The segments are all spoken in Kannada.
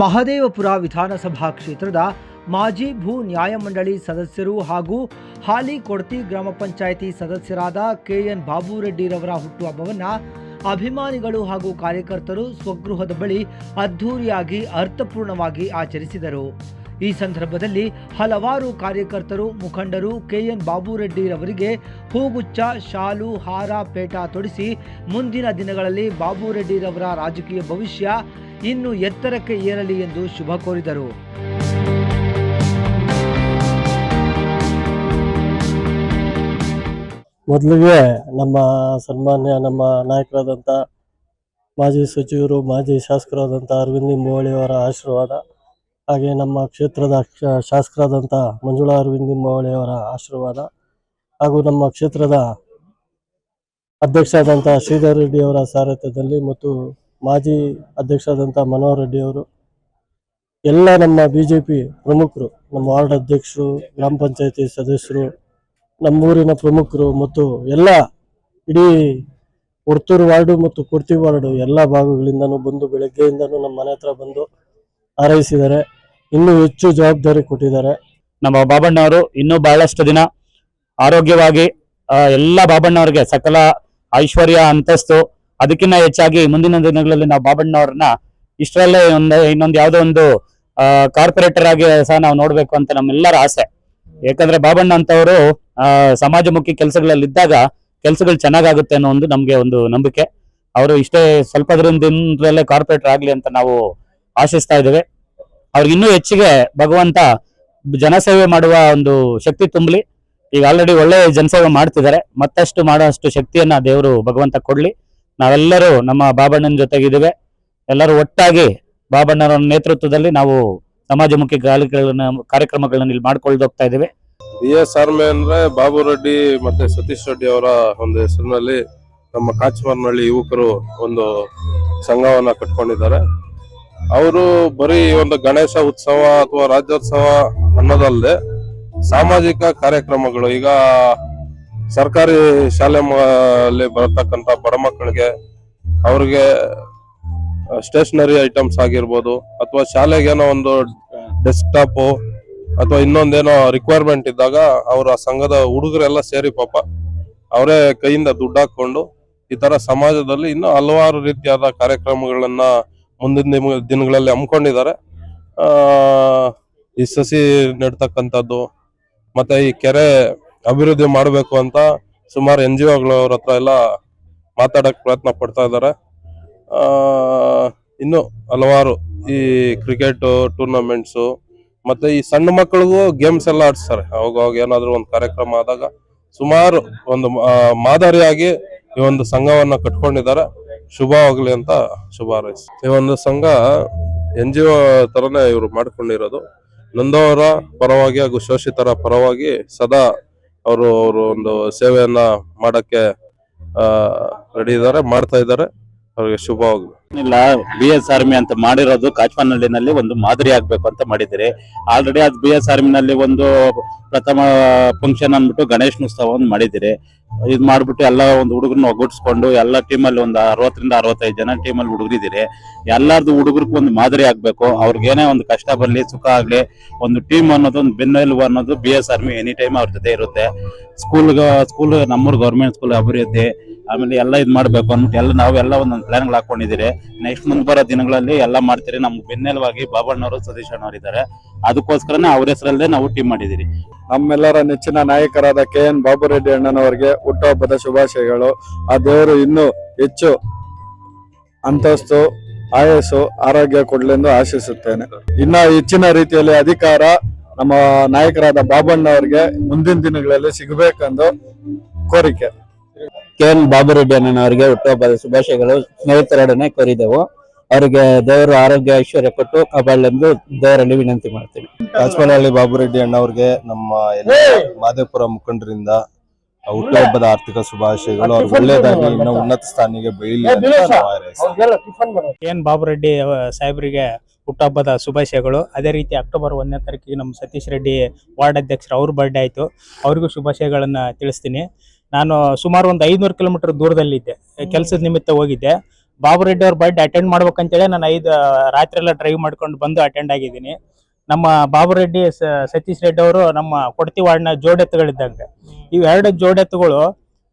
ಮಹದೇವಪುರ ವಿಧಾನಸಭಾ ಕ್ಷೇತ್ರದ ಮಾಜಿ ಭೂ ನ್ಯಾಯಮಂಡಳಿ ಸದಸ್ಯರು ಹಾಗೂ ಹಾಲಿ ಕೊಡ್ತಿ ಗ್ರಾಮ ಪಂಚಾಯಿತಿ ಸದಸ್ಯರಾದ ಕೆಎನ್ ಬಾಬುರೆಡ್ಡಿರವರ ಹುಟ್ಟುಹಬ್ಬವನ್ನು ಅಭಿಮಾನಿಗಳು ಹಾಗೂ ಕಾರ್ಯಕರ್ತರು ಸ್ವಗೃಹದ ಬಳಿ ಅದ್ಧೂರಿಯಾಗಿ ಅರ್ಥಪೂರ್ಣವಾಗಿ ಆಚರಿಸಿದರು. ಈ ಸಂದರ್ಭದಲ್ಲಿ ಹಲವಾರು ಕಾರ್ಯಕರ್ತರು, ಮುಖಂಡರು ಕೆಎನ್ ಬಾಬುರೆಡ್ಡಿರವರಿಗೆ ಹೂಗುಚ್ಚ ಶಾಲು, ಹಾರ, ಪೇಟ ತೊಡಿಸಿ ಮುಂದಿನ ದಿನಗಳಲ್ಲಿ ಬಾಬುರೆಡ್ಡಿರವರ ರಾಜಕೀಯ ಭವಿಷ್ಯ ಇನ್ನು ಎತ್ತರಕ್ಕೆ ಏರಲಿ ಎಂದು ಶುಭ ಕೋರಿದರು. ಮೊದಲಿಗೆ ನಮ್ಮ ಸನ್ಮಾನ್ಯ ನಮ್ಮ ನಾಯಕರಾದಂಥ ಮಾಜಿ ಸಚಿವರು, ಮಾಜಿ ಶಾಸಕರಾದಂಥ ಅರವಿಂದ್ ನಿಂಬೋಳಿ ಅವರ ಆಶೀರ್ವಾದ ಹಾಗೆ ನಮ್ಮ ಕ್ಷೇತ್ರದ ಶಾಸಕರಾದಂಥ ಮಂಜುಳಾ ಅರವಿಂದ್ ನಿಂಬೋಳಿ ಅವರ ಆಶೀರ್ವಾದ ಹಾಗೂ ನಮ್ಮ ಕ್ಷೇತ್ರದ ಅಧ್ಯಕ್ಷರಾದಂಥ ಶ್ರೀಧರ್ ರೆಡ್ಡಿ ಅವರ ಸಾರಥ್ಯದಲ್ಲಿ ಮತ್ತು ಮಾಜಿ ಅಧ್ಯಕ್ಷರಾದಂಥ ಮನೋಹರ್ ರೆಡ್ಡಿ ಅವರು, ಎಲ್ಲ ನಮ್ಮ ಬಿ ಜೆ ಪಿ ಪ್ರಮುಖರು, ನಮ್ಮ ವಾರ್ಡ್ ಅಧ್ಯಕ್ಷರು, ಗ್ರಾಮ ಪಂಚಾಯತಿ ಸದಸ್ಯರು, ನಮ್ಮೂರಿನ ಪ್ರಮುಖರು ಮತ್ತು ಎಲ್ಲ ಇಡೀ ಕೊಡ್ತೂರು ವಾರ್ಡು ಮತ್ತು ಕುರ್ತಿ ವಾರ್ಡು ಎಲ್ಲ ಭಾಗಗಳಿಂದನೂ ಬಂದು ಬೆಳಗ್ಗೆಯಿಂದನೂ ನಮ್ಮ ಮನೆ ಹತ್ರ ಬಂದು ಹಾರೈಸಿದ್ದಾರೆ. ಇನ್ನೂ ಹೆಚ್ಚು ಜವಾಬ್ದಾರಿ ಕೊಟ್ಟಿದ್ದಾರೆ. ನಮ್ಮ ಬಾಬಣ್ಣವರು ಇನ್ನೂ ಬಹಳಷ್ಟು ದಿನ ಆರೋಗ್ಯವಾಗಿ ಎಲ್ಲ ಬಾಬಣ್ಣವ್ರಿಗೆ ಸಕಲ ಐಶ್ವರ್ಯ, ಅಂತಸ್ತು ಅದಕ್ಕಿಂತ ಹೆಚ್ಚಾಗಿ ಮುಂದಿನ ದಿನಗಳಲ್ಲಿ ನಾವು ಬಾಬಣ್ಣವ್ರನ್ನ ಇಷ್ಟರಲ್ಲೇ ಒಂದು, ಇನ್ನೊಂದು ಯಾವುದೋ ಒಂದು ಕಾರ್ಪೊರೇಟರ್ ಆಗಿ ಸಹ ನಾವು ನೋಡ್ಬೇಕು ಅಂತ ನಮ್ಮೆಲ್ಲರ ಆಸೆ. ಯಾಕಂದ್ರೆ ಬಾಬಣ್ಣ ಅಂತವರು ಸಮಾಜಮುಖಿ ಕೆಲಸಗಳಲ್ಲಿ ಇದ್ದಾಗ ಕೆಲಸಗಳು ಚೆನ್ನಾಗಾಗುತ್ತೆ ಅನ್ನೋ ಒಂದು ನಮ್ಗೆ ಒಂದು ನಂಬಿಕೆ. ಅವರು ಇಷ್ಟೇ ಸ್ವಲ್ಪ ದಿನದಲ್ಲೇ ಕಾರ್ಪೊರೇಟರ್ ಆಗ್ಲಿ ಅಂತ ನಾವು ಆಶಿಸ್ತಾ ಇದ್ದೇವೆ. ಅವ್ರಿಗೆ ಇನ್ನೂ ಹೆಚ್ಚಿಗೆ ಭಗವಂತ ಜನಸೇವೆ ಮಾಡುವ ಒಂದು ಶಕ್ತಿ ತುಂಬಲಿ. ಈಗ ಆಲ್ರೆಡಿ ಒಳ್ಳೆ ಜನಸೇವೆ ಮಾಡ್ತಿದ್ದಾರೆ. ಮತ್ತಷ್ಟು ಮಾಡುವಷ್ಟು ಶಕ್ತಿಯನ್ನ ದೇವರು ಭಗವಂತ ಕೊಡ್ಲಿ. ನಾವೆಲ್ಲರೂ ನಮ್ಮ ಬಾಬಣ್ಣನ ಜೊತೆಗಿದ್ದೇವೆ. ಎಲ್ಲರೂ ಒಟ್ಟಾಗಿ ಬಾಬಣ್ಣರ ನೇತೃತ್ವದಲ್ಲಿ ನಾವು ಸಮಾಜಮುಖಿ ಕಾರ್ಯಕ್ರಮಗಳನ್ನ ಕಾರ್ಯಕ್ರಮಗಳನ್ನ ಇಲ್ಲಿ ಮಾಡ್ಕೊಳ್ದು ಹೋಗ್ತಾ ಇದ್ದೇವೆ. ಬಿ ಎಸ್ ಆರ್ಮೆ ಅಂದ್ರೆ ಬಾಬು ರೆಡ್ಡಿ ಮತ್ತೆ ಸತೀಶ್ ರೆಡ್ಡಿ ಅವರ ಒಂದು ಹೆಸರಿನಲ್ಲಿ ನಮ್ಮ ಕಾಚಮಾರ್ನಹಳ್ಳಿ ಯುವಕರು ಒಂದು ಸಂಘವನ್ನ ಕಟ್ಕೊಂಡಿದ್ದಾರೆ. ಅವರು ಬರೀ ಒಂದು ಗಣೇಶ ಉತ್ಸವ ಅಥವಾ ರಾಜ್ಯೋತ್ಸವ ಅನ್ನೋದಲ್ಲದೆ ಸಾಮಾಜಿಕ ಕಾರ್ಯಕ್ರಮಗಳು, ಈಗ ಸರ್ಕಾರಿ ಶಾಲೆ ಬರತಕ್ಕಂತ ಬಡ ಮಕ್ಕಳಿಗೆ ಅವ್ರಿಗೆ ಸ್ಟೇಷನರಿ ಐಟಮ್ಸ್ ಆಗಿರ್ಬೋದು, ಅಥವಾ ಶಾಲೆಗೆ ಏನೋ ಒಂದು ಡೆಸ್ಕ್ಟಾಪ್ ಅಥವಾ ಇನ್ನೊಂದೇನೋ ರಿಕ್ವೈರ್ಮೆಂಟ್ ಇದ್ದಾಗ ಅವರ ಸಂಘದ ಹುಡುಗರೆಲ್ಲ ಸೇರಿ ಪಾಪ ಅವರೇ ಕೈಯಿಂದ ದುಡ್ಡು ಹಾಕೊಂಡು ಈ ತರ ಸಮಾಜದಲ್ಲಿ ಇನ್ನು ಹಲವಾರು ರೀತಿಯಾದ ಕಾರ್ಯಕ್ರಮಗಳನ್ನ ಮುಂದಿನ ದಿನ- ದಿನಗಳಲ್ಲಿ ಹಮ್ಮಿಕೊಂಡಿದ್ದಾರೆ. ಈ ಸಸಿ ನೆಡ್ತಕ್ಕಂಥದ್ದು, ಮತ್ತೆ ಈ ಕೆರೆ ಅಭಿವೃದ್ಧಿ ಮಾಡಬೇಕು ಅಂತ ಸುಮಾರು ಎನ್ ಜಿ ಒಗಳವ್ರ ಹತ್ರ ಎಲ್ಲ ಮಾತಾಡಕ್ ಪ್ರಯತ್ನ ಪಡ್ತಾ ಇದ್ದಾರೆ. ಇನ್ನು ಹಲವಾರು ಈ ಕ್ರಿಕೆಟ್ ಟೂರ್ನಮೆಂಟ್ಸು, ಮತ್ತೆ ಈ ಸಣ್ಣ ಮಕ್ಕಳಿಗೂ ಗೇಮ್ಸ್ ಎಲ್ಲ ಆಡಿಸ್ತಾರೆ. ಅವಾಗ ಅವಾಗ ಏನಾದ್ರು ಒಂದು ಕಾರ್ಯಕ್ರಮ ಆದಾಗ ಸುಮಾರು ಒಂದು ಮಾದರಿಯಾಗಿ ಈ ಒಂದು ಸಂಘವನ್ನ ಕಟ್ಕೊಂಡಿದ್ದಾರೆ. ಶುಭವಾಗ್ಲಿ ಅಂತ ಶುಭ ಈ ಒಂದು ಸಂಘ ಎನ್ ಜಿ ಒ ತರನೇ ಇವರು ಮಾಡ್ಕೊಂಡಿರೋದು. ನೊಂದವರ ಪರವಾಗಿ ಹಾಗೂ ಶೋಷಿತರ ಪರವಾಗಿ ಸದಾ ಅವರು ಅವರು ಒಂದು ಸೇವೆಯನ್ನ ಮಾಡಕ್ಕೆ ರೆಡಿ ಇದ್ದಾರೆ ಮಾಡ್ತಾ ಇದ್ದಾರೆ. ಅವ್ರಿಗೆ ಶುಭವಾಗ್ಲಿ ಇಲ್ಲ ಬಿ ಎಸ್ ಆರ್ಮಿ ಅಂತ ಮಾಡಿರೋದು ಕಾಚಪನಹಳ್ಳಿನಲ್ಲಿ ಒಂದು ಮಾದರಿ ಆಗ್ಬೇಕು ಅಂತ ಮಾಡಿದಿರಿ ಆಲ್ರೆಡಿ ಅದು ಬಿ ಎಸ್ ಆರ್ಮಿನಲ್ಲಿ ಒಂದು ಪ್ರಥಮ ಫಂಕ್ಷನ್ ಅಂದ್ಬಿಟ್ಟು ಒಂದು ಮಾಡಿದಿರಿ ಇದು ಮಾಡ್ಬಿಟ್ಟು ಎಲ್ಲ ಒಂದು ಹುಡುಗರನ್ನ ಒಗ್ಗೂಡಿಸ್ಕೊಂಡು ಎಲ್ಲ ಟೀಮಲ್ಲಿ ಒಂದು ಅರವತ್ತರಿಂದ ಅರವತ್ತೈದು ಜನ ಟೀಮಲ್ಲಿ ಹುಡುಗರಿದ್ದೀರಿ. ಎಲ್ಲರದು ಹುಡುಗರಿಗೂ ಒಂದು ಮಾದರಿ ಆಗಬೇಕು. ಅವ್ರಿಗೇನೇ ಒಂದು ಕಷ್ಟ ಬರಲಿ, ಸುಖ ಆಗ್ಲಿ, ಒಂದು ಟೀಮ್ ಅನ್ನೋದು, ಒಂದು ಬೆನ್ನೆಲುಬು ಅನ್ನೋದು B S army any time ಅವ್ರ ಜೊತೆ ಇರುತ್ತೆ. ಸ್ಕೂಲ್ ಸ್ಕೂಲ್ ನಮ್ಮೂರು ಗೌರ್ಮೆಂಟ್ ಸ್ಕೂಲ್ ಅಭಿವೃದ್ಧಿ. ಆಮೇಲೆ ಎಲ್ಲ ಇದು ಮಾಡ್ಬೇಕು ಅಂದ್ಬಿಟ್ಟು ಎಲ್ಲ ನಾವೆಲ್ಲ ಒಂದು ಪ್ಲಾನ್ಗಳು ಹಾಕೊಂಡಿದ್ದೀರಿ ನೆಕ್ಸ್ಟ್ ಮುಂದೆ ಬರೋ ದಿನಗಳಲ್ಲಿ ಎಲ್ಲ ಮಾಡ್ತೀರಿ. ನಮ್ಮ ಬೆನ್ನೆಲುವಾಗಿ ಬಾಬಣ್ಣವರು, ಸತೀಶ್ ಇದ್ದಾರೆ. ಅದಕ್ಕೋಸ್ಕರನೇ ಅವ್ರ ಹೆಸರಲ್ಲೇ ನಾವು ಟೀಮ್ ಮಾಡಿದ್ದೀರಿ ನಮ್ಮೆಲ್ಲರ ನೆಚ್ಚಿನ ನಾಯಕರಾದ ಕೆ ಎನ್ ಬಾಬುರೆಡ್ಡಿ ಅಣ್ಣನವರಿಗೆ ಹುಟ್ಟುಹಬ್ಬದ ಶುಭಾಶಯಗಳು. ಆ ದೇವರು ಇನ್ನೂ ಹೆಚ್ಚು ಅಂತಸ್ತು, ಆಯಸ್ಸು, ಆರೋಗ್ಯ ಕೊಡ್ಲೆಂದು ಆಶಿಸುತ್ತೇನೆ. ಇನ್ನ ಹೆಚ್ಚಿನ ರೀತಿಯಲ್ಲಿ ಅಧಿಕಾರ ನಮ್ಮ ನಾಯಕರಾದ ಬಾಬಣ್ಣ ಅವರಿಗೆ ಮುಂದಿನ ದಿನಗಳಲ್ಲಿ ಸಿಗಬೇಕೆಂದು ಕೋರಿಕೆ. ಕೆ ಎನ್ ಬಾಬುರೆಡ್ಡಿ ಅಣ್ಣನವರಿಗೆ ಹುಟ್ಟುಹಬ್ಬದ ಶುಭಾಶಯಗಳು. ಸ್ನೇಹಿತರೊಡನೆ ಕೋರಿದೆವು. ಅವರಿಗೆ ದೇವರು ಆರೋಗ್ಯ ಐಶ್ವರ್ಯ ಕೊಟ್ಟು ಕಬಾಳೆಂದು ದೇವರಲ್ಲಿ ವಿನಂತಿ ಮಾಡ್ತೀನಿ. ಕಾಚಮನಹಳ್ಳಿ ಬಾಬುರೆಡ್ಡಿ ಅಣ್ಣವ್ರಿಗೆ ನಮ್ಮ ಎಲ್ಲ ಮಾದೇಪುರ ಮುಖಂಡರಿಂದ ಹುಟ್ಟುಹಬ್ಬದ ಆರ್ಥಿಕ ಶುಭಾಶಯಗಳು. ಅವ್ರಿಗೆ ಒಳ್ಳೇದಾಗಿ ಇನ್ನೂ ಉನ್ನತ ಸ್ಥಾನಿಗೆ ಬೆಳೀಲಿ ಅಂತ ನಾವು ಹಾರೈಸ್ತೀವಿ. ಎನ್ ಬಾಬುರೆಡ್ಡಿ ಸಾಹೇಬರಿಗೆ ಹುಟ್ಟುಹಬ್ಬದ ಶುಭಾಶಯಗಳು. ಅದೇ ರೀತಿ ಅಕ್ಟೋಬರ್ ಒಂದನೇ ತಾರೀಕಿಗೆ ನಮ್ಮ ಸತೀಶ್ ರೆಡ್ಡಿ ವಾರ್ಡ್ ಅಧ್ಯಕ್ಷರು ಅವ್ರ ಬರ್ಡೇ ಆಯಿತು. ಅವ್ರಿಗೂ ಶುಭಾಶಯಗಳನ್ನು ತಿಳಿಸ್ತೀನಿ. ನಾನು ಸುಮಾರು ಒಂದು ಐನೂರು ಕಿಲೋಮೀಟರ್ ದೂರದಲ್ಲಿದ್ದೆ ಕೆಲಸದ ನಿಮಿತ್ತ ಹೋಗಿದ್ದೆ. ಬಾಬು ರೆಡ್ಡಿ ಅವ್ರ ಬರ್ಡೇ ಅಟೆಂಡ್ ಮಾಡ್ಬೇಕಂತೇಳಿ ನಾನು ಐದು ರಾತ್ರಿ ಎಲ್ಲ ಡ್ರೈವ್ ಮಾಡ್ಕೊಂಡು ಬಂದು ಅಟೆಂಡ್ ಆಗಿದ್ದೀನಿ. ನಮ್ಮ ಬಾಬು ರೆಡ್ಡಿ ಸತೀಶ್ ರೆಡ್ಡಿ ಅವರು ನಮ್ಮ ಕೊಡ್ತಿ ವಾರ್ಡ್ನ ಜೋಡೆತ್ತುಗಳಿದ್ದಂಗೆ ಇವ್ ಎರಡು ಜೋಡೆತ್ತುಗಳು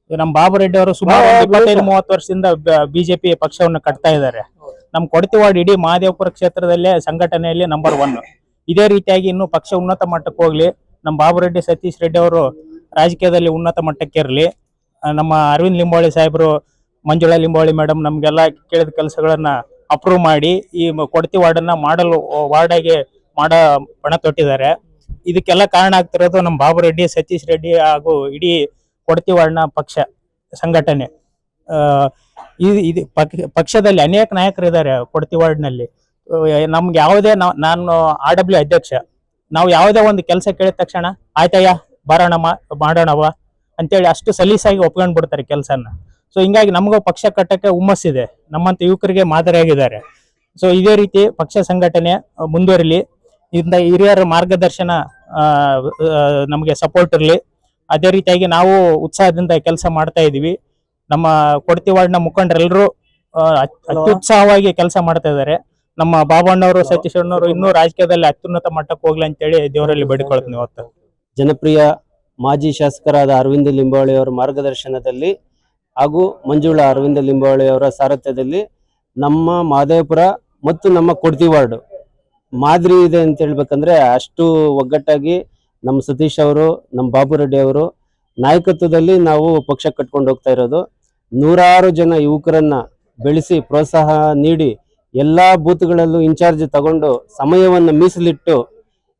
ನಮ್ಮ ಬಾಬು ರೆಡ್ಡಿ ಅವರು ಸುಮಾರು ಇಪ್ಪತ್ತೈದು ಮೂವತ್ತು ವರ್ಷದಿಂದ ಬಿಜೆಪಿ ಪಕ್ಷವನ್ನು ಕಟ್ತಾ ಇದ್ದಾರೆ. ನಮ್ಮ ಕೊಡ್ತಿ ವಾರ್ಡ್ ಇಡೀ ಮಹಾದೇವಪುರ ಕ್ಷೇತ್ರದಲ್ಲೇ ಸಂಘಟನೆಯಲ್ಲಿ ನಂಬರ್ ಒನ್ ಇದೇ ರೀತಿಯಾಗಿ ಇನ್ನು ಪಕ್ಷ ಉನ್ನತ ಮಟ್ಟಕ್ಕೆ ಹೋಗ್ಲಿ. ನಮ್ಮ ಬಾಬು ರೆಡ್ಡಿ ಸತೀಶ್ ರೆಡ್ಡಿ ಅವರು ರಾಜಕೀಯದಲ್ಲಿ ಉನ್ನತ ಮಟ್ಟಕ್ಕೆ ಇರಲಿ. ನಮ್ಮ ಅರವಿಂದ್ ಲಿಂಬಾವಳಿ ಸಾಹೇಬರು, ಮಂಜುಳಾ ಲಿಂಬಾವಳಿ ಮೇಡಮ್ ನಮಗೆಲ್ಲ ಕೇಳಿದ ಕೆಲಸಗಳನ್ನ ಅಪ್ರೂವ್ ಮಾಡಿ ಈ ಕೊಡತಿ ವಾರ್ಡನ್ನ ಮಾಡಲು ವಾರ್ಡಾಗಿ ಮಾಡ, ಪಣ ತೊಟ್ಟಿದ್ದಾರೆ. ಇದಕ್ಕೆಲ್ಲ ಕಾರಣ ಆಗ್ತಿರೋದು ನಮ್ಮ ಬಾಬು ರೆಡ್ಡಿ ಸತೀಶ್ ರೆಡ್ಡಿ ಹಾಗೂ ಇಡೀ ಕೊಡತಿ ವಾರ್ಡ್ನ ಪಕ್ಷ, ಸಂಘಟನೆ. ಇದು ಇದು ಪಕ್- ಪಕ್ಷದಲ್ಲಿ ಅನೇಕ ನಾಯಕರಿದ್ದಾರೆ ಕೊಡತಿ ವಾರ್ಡ್ನಲ್ಲಿ. ನಮ್ಗೆ ಯಾವುದೇ ನಾನು ಆರ್ ಡಬ್ಲ್ಯೂ ಅಧ್ಯಕ್ಷ. ನಾವು ಯಾವುದೇ ಒಂದು ಕೆಲಸ ಕೇಳಿದ ತಕ್ಷಣ, ಆಯ್ತಯ್ಯ ಬರೋಣಮ್ಮ ಮಾಡೋಣವ ಅಂತೇಳಿ ಅಷ್ಟು ಸಲೀಸಾಗಿ ಒಪ್ಕೊಂಡ್ ಬಿಡ್ತಾರೆ ಕೆಲಸನ ಸೊ ಹಿಂಗಾಗಿ ನಮಗೂ ಪಕ್ಷ ಕಟ್ಟಕ್ಕೆ ಹುಮ್ಮಸ್ಸಿದೆ ನಮ್ಮಂತ ಯುವಕರಿಗೆ ಮಾದರಿಯಾಗಿದ್ದಾರೆ. ಸೊ ಇದೇ ರೀತಿ ಪಕ್ಷ ಸಂಘಟನೆ ಮುಂದುವರಿಲಿ. ಇಂದ ಹಿರಿಯರ ಮಾರ್ಗದರ್ಶನ ನಮಗೆ ಸಪೋರ್ಟ್ ಇರಲಿ. ಅದೇ ರೀತಿಯಾಗಿ ನಾವು ಉತ್ಸಾಹದಿಂದ ಕೆಲಸ ಮಾಡ್ತಾ ಇದ್ದೀವಿ ನಮ್ಮ ಕೊಡ್ತಿ ವಾರ್ಡ್ನ ಮುಖಂಡರೆಲ್ಲರೂ ಅತ್ಯುತ್ಸಾಹವಾಗಿ ಕೆಲಸ ಮಾಡ್ತಾ ಇದ್ದಾರೆ. ನಮ್ಮ ಬಾಬಣ್ಣವರು ಸತೀಶ್ ಅಣ್ಣವರು ಇನ್ನೂ ರಾಜಕೀಯದಲ್ಲಿ ಅತ್ಯುನ್ನತ ಮಟ್ಟಕ್ಕೆ ಹೋಗ್ಲಿ ಅಂತೇಳಿ ದೇವರಲ್ಲಿ ಬೇಡಿಕೊಳ್ತೀನಿ ಇವತ್ತು ಜನಪ್ರಿಯ ಮಾಜಿ ಶಾಸಕರಾದ ಅರವಿಂದ ಲಿಂಬಾವಳಿ ಅವರ ಮಾರ್ಗದರ್ಶನದಲ್ಲಿ ಹಾಗೂ ಮಂಜುಳಾ ಅರವಿಂದ ಲಿಂಬಾವಳಿ ಅವರ ಸಾರಥ್ಯದಲ್ಲಿ ನಮ್ಮ ಮಾದೇವಪುರ ಮತ್ತು ನಮ್ಮ ಕೊಡ್ತಿ ವಾರ್ಡ್ ಮಾದರಿ ಇದೆ ಅಂತ ಹೇಳ್ಬೇಕಂದ್ರೆ ಅಷ್ಟು ಒಗ್ಗಟ್ಟಾಗಿ ನಮ್ಮ ಸತೀಶ್ ಅವರು, ನಮ್ಮ ಬಾಬು ರೆಡ್ಡಿ ಅವರು ನಾಯಕತ್ವದಲ್ಲಿ ನಾವು ಪಕ್ಷ ಕಟ್ಕೊಂಡು ಹೋಗ್ತಾ ಇರೋದು. ನೂರಾರು ಜನ ಯುವಕರನ್ನ ಬೆಳೆಸಿ ಪ್ರೋತ್ಸಾಹ ನೀಡಿ ಎಲ್ಲಾ ಬೂತ್ಗಳಲ್ಲೂ ಇನ್ಚಾರ್ಜ್ ತಗೊಂಡು ಸಮಯವನ್ನು ಮೀಸಲಿಟ್ಟು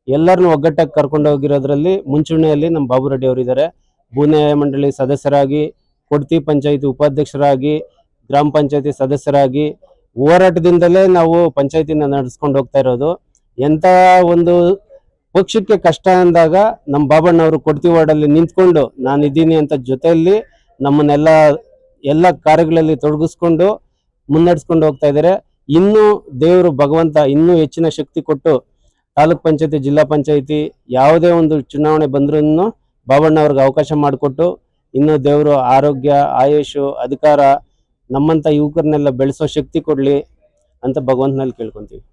ಎಲ್ಲರನ್ನು ಒಗ್ಗಟ್ಟಾಗಿ ಕರ್ಕೊಂಡು ಹೋಗಿರೋದ್ರಲ್ಲಿ ಮುಂಚೂಣಿಯಲ್ಲಿ ನಮ್ಮ ಬಾಬು ರೆಡ್ಡಿ ಅವರು ಇದ್ದಾರೆ ಭೂನ್ಯಾಯ ಮಂಡಳಿ ಸದಸ್ಯರಾಗಿ, ಕೊಡ್ತಿ ಪಂಚಾಯತಿ ಉಪಾಧ್ಯಕ್ಷರಾಗಿ, ಗ್ರಾಮ ಪಂಚಾಯತಿ ಸದಸ್ಯರಾಗಿ ಹೋರಾಟದಿಂದಲೇ ನಾವು ಪಂಚಾಯತಿನ ನಡೆಸ್ಕೊಂಡು ಹೋಗ್ತಾ ಇರೋದು. ಎಂತ ಒಂದು ಪಕ್ಷಕ್ಕೆ ಕಷ್ಟ ಅಂದಾಗ ನಮ್ಮ ಬಾಬಣ್ಣವರು ಕೊಡ್ತಿ ವಾರ್ಡಲ್ಲಿ ನಿಂತ್ಕೊಂಡು ನಾನು ಇದ್ದೀನಿ ಅಂತ ಜೊತೆಯಲ್ಲಿ ನಮ್ಮನ್ನೆಲ್ಲ ಎಲ್ಲ ಕಾರ್ಯಗಳಲ್ಲಿ ತೊಡಗಿಸ್ಕೊಂಡು ಮುನ್ನಡೆಸ್ಕೊಂಡು ಹೋಗ್ತಾ ಇದ್ದಾರೆ. ಇನ್ನೂ ದೇವರು ಭಗವಂತ ಇನ್ನೂ ಹೆಚ್ಚಿನ ಶಕ್ತಿ ಕೊಟ್ಟು ತಾಲೂಕ್ ಪಂಚಾಯತಿ, ಜಿಲ್ಲಾ ಪಂಚಾಯತಿ ಯಾವುದೇ ಒಂದು ಚುನಾವಣೆ ಬಂದ್ರೂ ಬಾಬಣ್ಣ ಅವ್ರಿಗೆ ಅವಕಾಶ ಮಾಡಿಕೊಟ್ಟು ಇನ್ನು ದೇವರು ಆರೋಗ್ಯ, ಆಯುಷು, ಅಧಿಕಾರ ನಮ್ಮಂತ ಯುವಕರನ್ನೆಲ್ಲ ಬೆಳೆಸೋ ಶಕ್ತಿ ಕೊಡಲಿ ಅಂತ ಭಗವಂತನಲ್ಲಿ ಕೇಳ್ಕೊಂತೀವಿ.